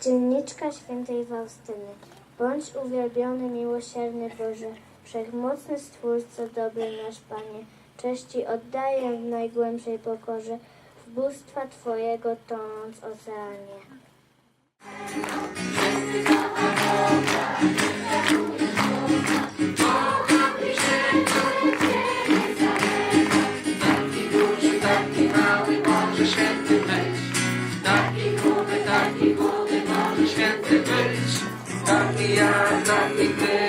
Dzienniczka świętej Faustyny. Bądź uwielbiony, miłosierny Boże, wszechmocny Stwórco, dobry nasz Panie. Cześci oddaję w najgłębszej pokorze, w bóstwa Twojego tonąc oceanie. Beyond, I think